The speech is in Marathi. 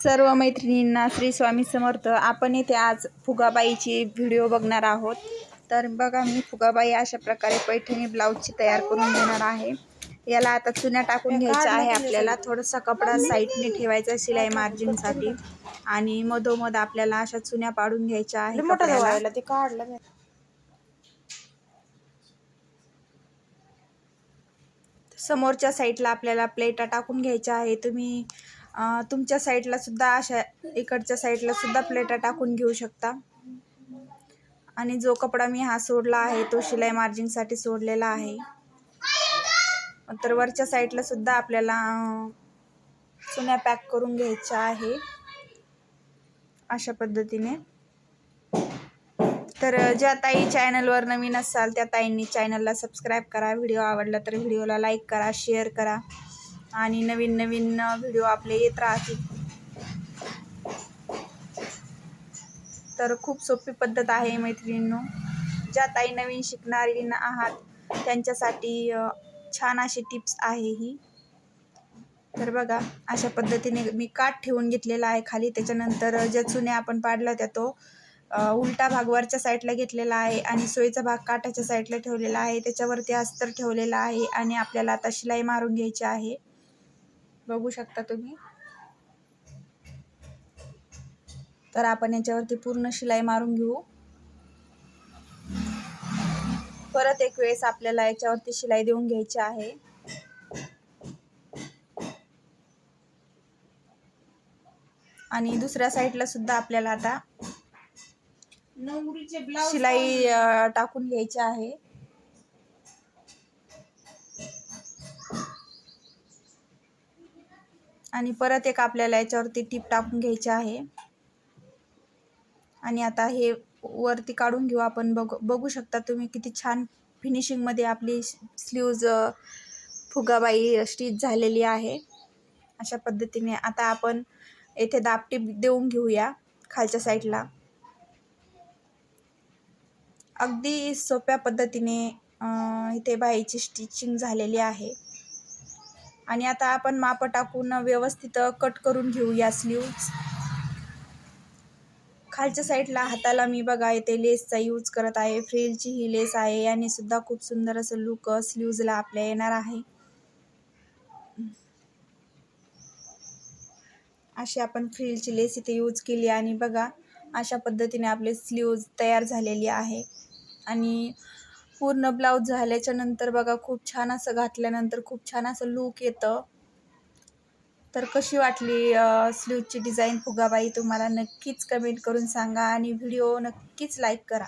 सर्व मैत्रिणींना श्री स्वामी समर्थ. आपण इथे आज फुगाबाईची व्हिडिओ बघणार आहोत. तर बघा मी फुगाबाई अशा प्रकारे पैठणी ब्लाऊजची तयार करून घेणार आहे. याला आता चुन्या टाकून घ्यायच्या आहे आपल्याला. थोडासा कपडा साईडने ठेवायचा शिलाई मार्जिनसाठी आणि मधोमध आपल्याला अशा चुन्या पाडून घ्यायच्या आहे कपड्याला. ते काढलं समोरच्या साईडला आपल्याला प्लेटा टाकून घ्यायच्या आहे. तुम्ही तुमच्या साईडला सुद्धा अशा इकडच्या साईडला सुद्धा प्लेटा टाकून घेऊ शकता. आणि जो कपडा मी हा सोडला आहे तो शिलाई मार्जिनसाठी सोडलेला आहे. तर वरच्या साईडला सुद्धा आपल्याला चुन्या पॅक करून घ्यायच्या आहे. अशा पद्धतीने. तर ज्या ताई चॅनलवर नवीन असाल त्या ताईंनी चॅनलला सबस्क्राईब करा. व्हिडिओ आवडला तर व्हिडिओला लाईक करा शेअर करा. आणि नवीन नवीन व्हिडिओ आपले येत राहतील. तर खूप सोपी पद्धत आहे मैत्रिणींनो. ज्या ताई नवीन शिकणारी आहात त्यांच्यासाठी छान अशी टिप्स आहे ही. तर बघा अशा पद्धतीने मी काठ ठेवून घेतलेला आहे खाली. त्याच्यानंतर ज्या चुन्या आपण पाडल्या होत्या तो उलटा भाग वरच्या साईडला घेतलेला आहे आणि सोयीचा भाग काठाच्या साईडला ठेवलेला आहे. त्याच्यावरती अस्तर ठेवलेला आहे आणि आपल्याला आता शिलाई मारून घ्यायची आहे. बघू शकता तुम्ही. तर आपण याच्यावरती पूर्ण शिलाई मारून घेऊ. परत एक वेळेस आपल्याला याच्यावरती शिलाई देऊन घ्यायची आहे. आणि दुसऱ्या साईडला सुद्धा आपल्याला आता शिलाई टाकून घ्यायची आहे. आणि परत एक आपल्याला याच्यावरती टीप टाकून घ्यायची आहे. आणि आता हे वरती काढून घेऊ आपण. बघ बघू शकता तुम्ही किती छान फिनिशिंगमध्ये आपली स्लीव्ज फुगाबाई स्टिच झालेली आहे. अशा पद्धतीने आता आपण येथे दापटीप देऊन घेऊया खालच्या साईडला. अगदी सोप्या पद्धतीने इथे बाईची स्टिचिंग झालेली आहे. आणि आता आपण माप टाकून व्यवस्थित कट करून घेऊ या स्लीव्ज खालच्या साईडला हाताला मी बघा इथे लेसचा यूज करत आहे. फ्रिलची ही लेस आहे याने सुद्धा खूप सुंदर असं लुक स्लीव्जला आपल्या येणार आहे. अशी आपण फ्रिलची लेस इथे यूज केली आणि बघा अशा पद्धतीने आपले स्लीव्ज तयार झालेली आहे. आणि पूर्ण ब्लाऊज झाल्याच्यानंतर बघा खूप छान असं घातल्यानंतर खूप छान असं लूक येतं. तर कशी वाटली स्लीवची डिझाईन फुगाबाई? तुम्हाला नक्कीच कमेंट करून सांगा आणि व्हिडिओ नक्कीच लाईक करा.